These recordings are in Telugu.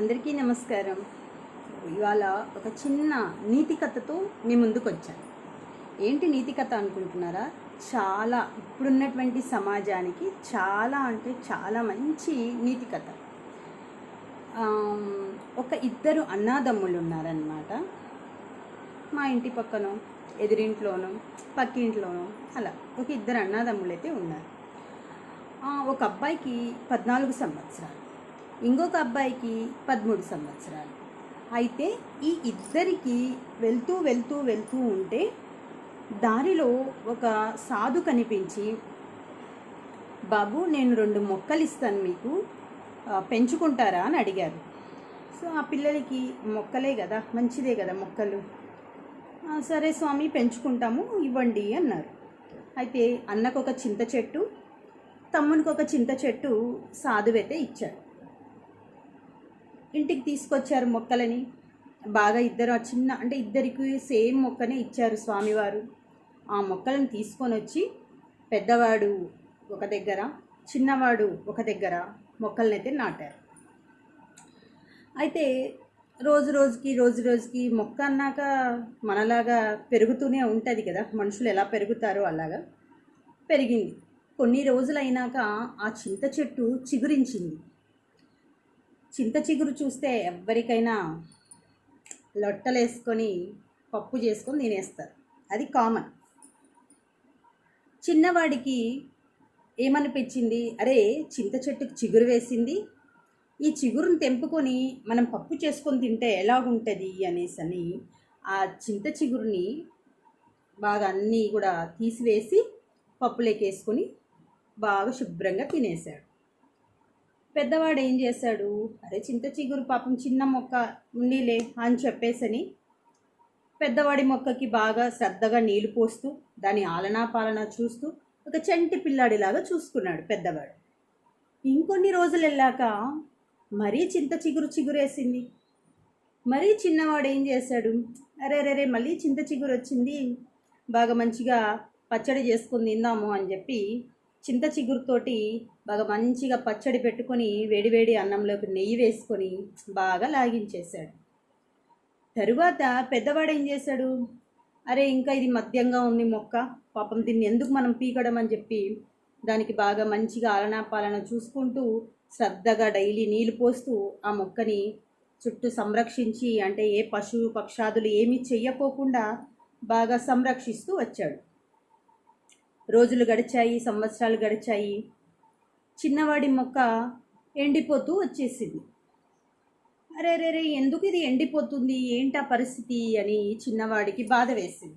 అందరికీ నమస్కారం. ఇవాళ ఒక చిన్న నీతి కథతో మీ ముందుకు వచ్చాను ఏంటి నీతి కథ అనుకుంటున్నారా? చాలా ఇప్పుడున్నటువంటి సమాజానికి చాలా అంటే చాలా మంచి నీతి కథ ఒక ఇద్దరు అన్నాదమ్ములు ఉన్నారనమాట మా ఇంటి పక్కనో ఎదురింట్లోనో పక్కింట్లోనో అలా ఒక ఇద్దరు అన్నాదమ్ములు అయితే ఉన్నారు ఒక అబ్బాయికి పద్నాలుగు సంవత్సరాలు. ఇంకొక అబ్బాయికి పదమూడు సంవత్సరాలు. అయితే ఈ ఇద్దరికి వెళ్తూ వెళ్తూ వెళ్తూ ఉంటే దారిలో ఒక సాధు కనిపించి బాబు నేను రెండు మొక్కలు ఇస్తాను మీకు. పెంచుకుంటారా? అని అడిగారు. సో ఆ పిల్లలకి మొక్కలే కదా మంచిదే కదా మొక్కలు. సరే స్వామి పెంచుకుంటాము ఇవ్వండి అన్నారు. అయితే అన్నకు ఒక చింత చెట్టు తమ్మునికి ఒక చింత చెట్టు సాధువైతే ఇచ్చాడు ఇంటికి తీసుకొచ్చారు మొక్కలని. బాగా ఇద్దరు ఆ చిన్న అంటే ఇద్దరికి సేమ్ మొక్కనే ఇచ్చారు స్వామివారు. ఆ మొక్కలను తీసుకొని వచ్చి పెద్దవాడు ఒక దగ్గర చిన్నవాడు ఒక దగ్గర మొక్కలనైతే నాటారు. అయితే రోజు రోజుకి రోజు రోజుకి మొక్క అన్నాక మనలాగా పెరుగుతూనే ఉంటుంది కదా. మనుషులు ఎలా పెరుగుతారో అలాగా పెరిగింది. కొన్ని రోజులైనాక ఆ చింత చెట్టు చిగురించింది. చింత చిగురు చూస్తే ఎవరికైనా లొట్టలేసుకొని పప్పు చేసుకొని తినేస్తారు. అది కామన్ చిన్నవాడికి ఏమనిపించింది? అరే చింత చెట్టుకు చిగురు వేసింది. ఈ చిగురును తెంపుకొని మనం పప్పు చేసుకొని తింటే ఎలాగుంటుంది అనేసి అని ఆ చింత చిగురుని బాగా అన్నీ కూడా తీసివేసి పప్పులోకి వేసుకొని బాగా శుభ్రంగా తినేశాడు. పెద్దవాడు ఏం చేశాడు? అరే చింత చిగురు పాపం చిన్న మొక్క ఉండిలే అని చెప్పేసని పెద్దవాడి మొక్కకి బాగా శ్రద్ధగా నీళ్ళు పోస్తూ దాని ఆలనా పాలన చూస్తూ ఒక చంటి పిల్లాడిలాగా చూసుకున్నాడు పెద్దవాడు. ఇంకొన్ని రోజులు వెళ్ళాక మరీ చింత చిగురు చిగురేసింది. మరీ చిన్నవాడు ఏం చేశాడు? అరే రే రే మళ్ళీ చింత చిగురు వచ్చింది. బాగా మంచిగా పచ్చడి చేసుకొని తిందాము అని చెప్పి చింత చిగురుతోటి బాగా మంచిగా పచ్చడి పెట్టుకొని వేడివేడి అన్నంలోకి నెయ్యి వేసుకొని బాగా లాగించేశాడు. తరువాత పెద్దవాడు ఏం చేశాడు? అరే ఇంకా ఇది మద్యంగా ఉంది మొక్క. పాపం దీన్ని ఎందుకు మనం పీకడం అని చెప్పి దానికి బాగా మంచిగా ఆలనా పాలన చూసుకుంటూ శ్రద్ధగా డైలీ నీళ్ళు పోస్తూ ఆ మొక్కని చుట్టూ సంరక్షించి అంటే ఏ పశువు పక్షాదులు ఏమీ చెయ్యకోకుండా బాగా సంరక్షిస్తూ వచ్చాడు. రోజులు గడిచాయి సంవత్సరాలు గడిచాయి. చిన్నవాడి మొక్క ఎండిపోతూ వచ్చేసింది. అరే రే రే ఎందుకు ఇది ఎండిపోతుంది? ఏంటా పరిస్థితి? అని చిన్నవాడికి బాధ వేసింది.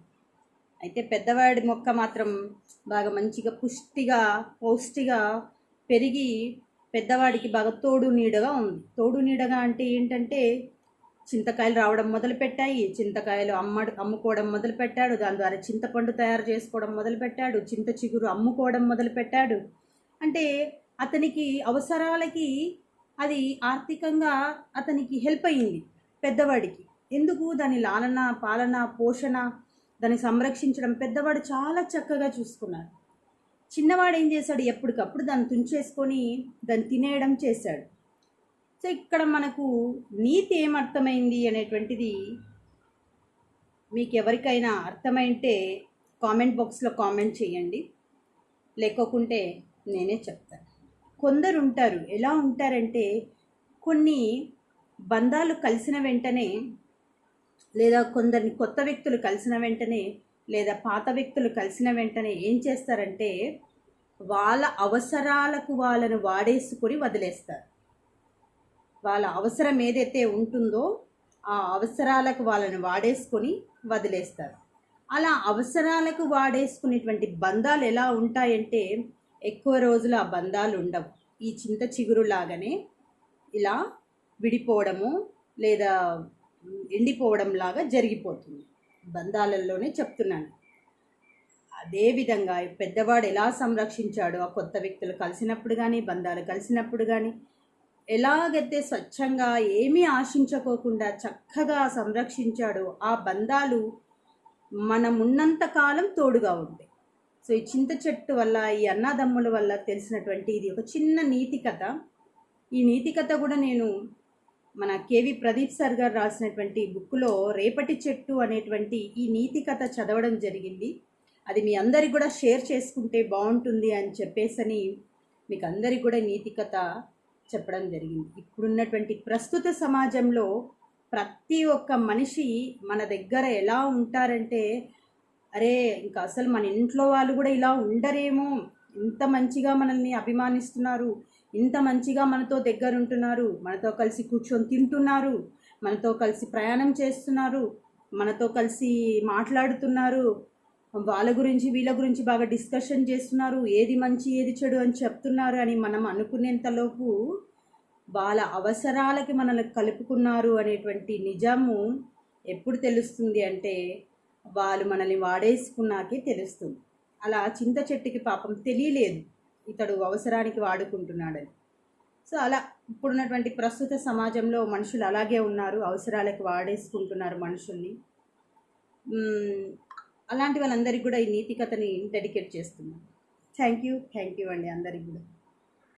అయితే పెద్దవాడి మొక్క మాత్రం బాగా మంచిగా పుష్టిగా పౌష్టిగా పెరిగి పెద్దవాడికి బాగా తోడు నీడగా ఉంది. తోడు నీడగా అంటే ఏంటంటే చింతకాయలు రావడం మొదలుపెట్టాయి. చింతకాయలు అమ్మడు అమ్ముకోవడం మొదలుపెట్టాడు. దాని ద్వారా చింతపండు తయారు చేసుకోవడం మొదలుపెట్టాడు. చింత చిగురు అమ్ముకోవడం మొదలుపెట్టాడు. అంటే అతనికి అవసరాలకి అది ఆర్థికంగా అతనికి హెల్ప్ అయ్యింది పెద్దవాడికి. ఎందుకు? దాని లాలన పాలన పోషణ దాన్ని సంరక్షించడం పెద్దవాడు చాలా చక్కగా చూసుకున్నాడు. చిన్నవాడు ఏం చేశాడు? ఎప్పటికప్పుడు దాన్ని తుంచేసుకొని దాన్ని తినేయడం చేశాడు. సో ఇక్కడ మనకు నీతి ఏం అర్థమైంది అనేటువంటిది మీకు ఎవరికైనా అర్థమైంటే కామెంట్ బాక్స్లో కామెంట్ చేయండి. లేకోకుంటే నేనే చెప్తాను. కొందరు ఉంటారు ఎలా ఉంటారంటే కొన్ని బంధాలు కలిసిన వెంటనే లేదా కొందరిని కొత్త వ్యక్తులు కలిసిన వెంటనే లేదా పాత వ్యక్తులు కలిసిన వెంటనే ఏం చేస్తారంటే వాళ్ళ అవసరాలకు వాళ్ళను వాడేసుకొని వదిలేస్తారు. వాళ్ళ అవసరం ఏదైతే ఉంటుందో ఆ అవసరాలకు వాళ్ళను వాడేసుకొని వదిలేస్తారు. అలా అవసరాలకు వాడేసుకునేటువంటి బంధాలు ఎలా ఉంటాయంటే ఎక్కువ రోజులు ఆ బంధాలు ఉండవు. ఈ చింత చిగురు లాగానే ఇలా విడిపోవడము లేదా ఎండిపోవడం లాగా జరిగిపోతుంది. బంధాలలోనే చెప్తున్నాను. అదేవిధంగా పెద్దవాడు ఎలా సంరక్షించాడో? ఆ కొత్త వ్యక్తులు కలిసినప్పుడు కానీ బంధాలు కలిసినప్పుడు కానీ ఎలాగైతే స్వచ్ఛంగా ఏమీ ఆశించుకోకుండా చక్కగా సంరక్షించాడో ఆ బంధాలు మనం ఉన్నంత కాలం తోడుగా ఉంటాయి. సో ఈ చింత చెట్టు వల్ల ఈ అన్నదమ్ముల వల్ల తెలిసినటువంటి ఇది ఒక చిన్న నీతి కథ. ఈ నీతి కథ కూడా నేను మన కేవి ప్రదీప్ సార్ గారు రాసినటువంటి బుక్లో రేపటి చెట్టు అనేటువంటి ఈ నీతి కథ చదవడం జరిగింది. అది మీ అందరికి కూడా షేర్ చేసుకుంటే బాగుంటుంది అని చెప్పేసని మీకు అందరికి కూడా నీతి కథ చెప్పడం జరిగింది. ఇప్పుడున్నటువంటి ప్రస్తుత సమాజంలో ప్రతి ఒక్క మనిషి మన దగ్గర ఎలా ఉంటారంటే అరే ఇంకా అసలు మన ఇంట్లో వాళ్ళు కూడా ఇలా ఉండరేమో. ఇంత మంచిగా మనల్ని అభిమానిస్తున్నారు. ఇంత మంచిగా మనతో దగ్గర ఉంటున్నారు మనతో కలిసి కూర్చొని తింటున్నారు. మనతో కలిసి ప్రయాణం చేస్తున్నారు. మనతో కలిసి మాట్లాడుతున్నారు. వాళ్ళ గురించి వీళ్ళ గురించి బాగా డిస్కషన్ చేస్తున్నారు. ఏది మంచి ఏది చెడు అని చెప్తున్నారు అని మనం అనుకునేంతలోపు వాళ్ళ అవసరాలకి మనల్ని కలుపుకున్నారు అనేటువంటి నిజము ఎప్పుడు తెలుస్తుంది అంటే వాళ్ళు మనల్ని వాడేసుకున్నాకే తెలుస్తుంది. అలా చింత చెట్టుకి పాపం తెలియలేదు. ఇతడు అవసరానికి వాడుకుంటున్నాడని. సో అలా ఇప్పుడున్నటువంటి ప్రస్తుత సమాజంలో మనుషులు అలాగే ఉన్నారు. అవసరాలకు వాడేసుకుంటున్నారు మనుషుల్ని. అలాంటి వాళ్ళందరికీ కూడా ఈ నీతి కథని డెడికేట్ చేస్తున్నాను. Thank you. థ్యాంక్ యూ అండి అందరికి కూడా.